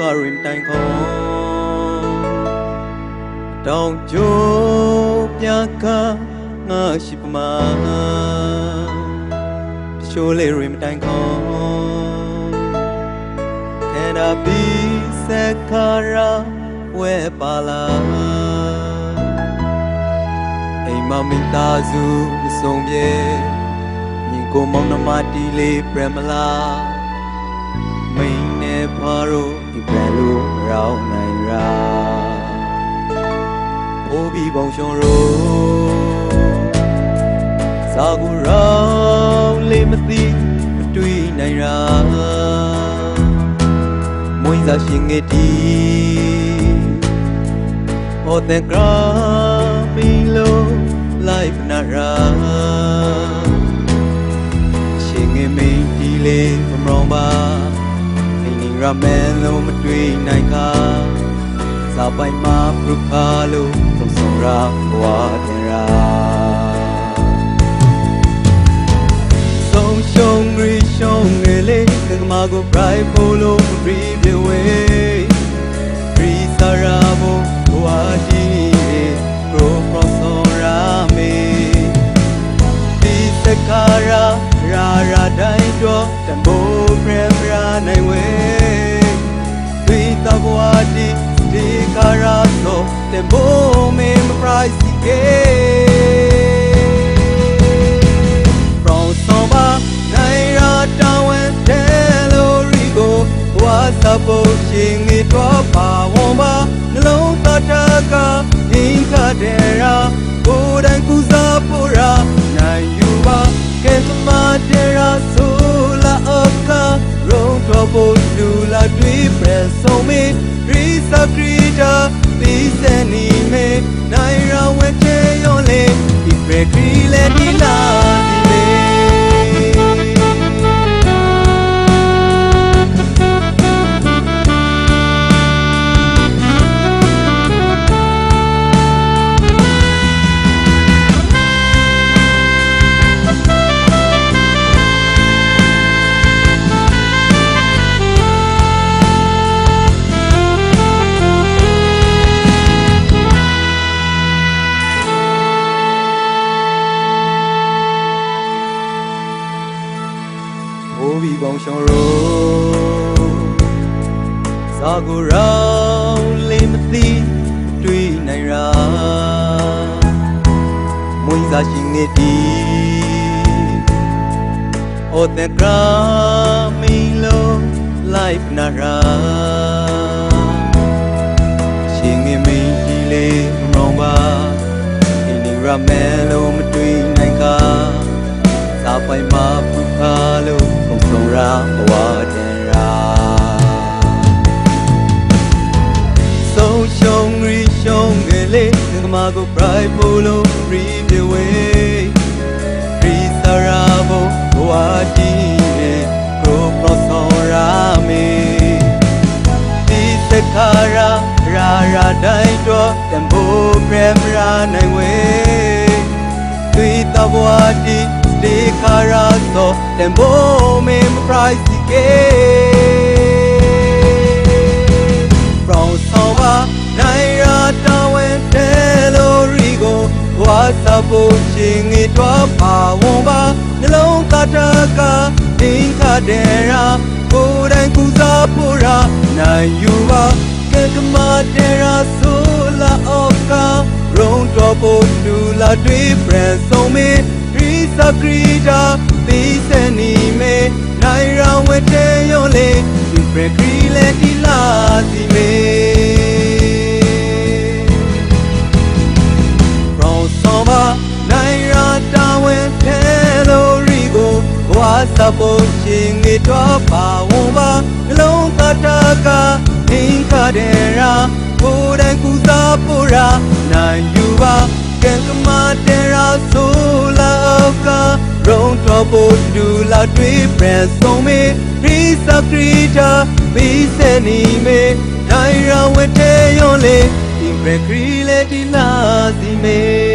ရှိုးကရင်တိုင်ခေါတောင်ကျိုးပြကငါရှိပမာရှိုးလေးရင်တိုင်ခေါခဲနာဘီစက်ခါရာဝဲပါလာအိမ်မမိသားစုမဆုံးပြေညီကိုမောင်နှမတီလေးပြမလားမိန်နဲ့ ဖားတို့ဒီဘယ်လိုရောင်းနိုင်ရာဘိုးဘီပုံရှုံရိုးစာကူရောင်းလေးမသိမတွေ့နိုင်ရာမွေးစားရှင်ငယ်တီဟောတဲ့ကရာမီလို life နာရာ နေနေရမဲလုံးမတွေ့နိုင်ခါစာပိုင်မှာပရုခါလို့သုံးဆောင်ရာဘဝတင်ရာဆုံးရှုံးရီရှုံးငယ်လေးကကမာကို bright polo review ဆိုတမိုးမေမ price ကေ from soma naira tawen telorigo whatsapp ရှင်ငေတော့ပါဝွန်ပါနှလုံးသားတကဒင်းခတဲ့ရာကိုယ်တိုင်ကူစားဖို့ရာနိုင်ယူပါကဲသမားတဲ့ရာဆိုလာအခါရုံတော့ဖို့လူလာတွေ့ပြဆုံးမေရီစ ကရီတာဒီစနီမေနိုင် ဘိုးဘီပေါင်းရှောင်းရိုးစာကိုရောင်းလေးမသိတွေ့နိုင်ရာမွေးစားရှင်နေတီဟိုတဲ့ကရာမီလို life နာရာရှင်ငယ်မင်းဒီလေးမမောင် ရာဘဝတင်ရာဆုံးရှုံးရီရှုံးငယ်လေးငကမာကို bright polo review way ရီစာရာဘဘဝတီနဲ့ pro pro ဆောင်ရာမေဒီစခါရာရာရာတိုင်းတော့တံပိုးပြမရာနိုင်ဝေးတွေတဘွားတီဒီခါရာဆိုတ န်ဖိုးမေမ price ကေ from sova naira tawen telorigo whatsapp ရှင်ငေတော့ပါဝွန်ပါနှလုံးသားတကဒင်းခတဲ့ရာကိုယ်တိုင်ကူစားဖို့ရာနိုင်ယူပါကဲကမာတဲ့ရာဆိုလာအော့ကာရုံတော့ဖို့လူလာတွေးပြန်ဆုံးမေရီ စကရီတာဒီစနီမေနိုင်ရာဝဲတဲ့ယောလေဒီပရခရီလေဒီလာစီမေ from soma naira tawen telorigo whatsapp ရှင်ငေတော့ပါဝွန်ပါနှလုံးသားတကဒင်းခတဲ့ရာကိုယ်တိုင်ကူစားဖို့ရာနိုင်ယူပါကံကမာတဲ့ရာဆို လာကရုံတော့ဖို့လူလာတွေ့ပြန်ဆုံးမေရီစကရီတာဘီစနီမေနိုင်ရာဝဲတဲ့ယောလေဒီဘရခရီလေဒီလာစီမေ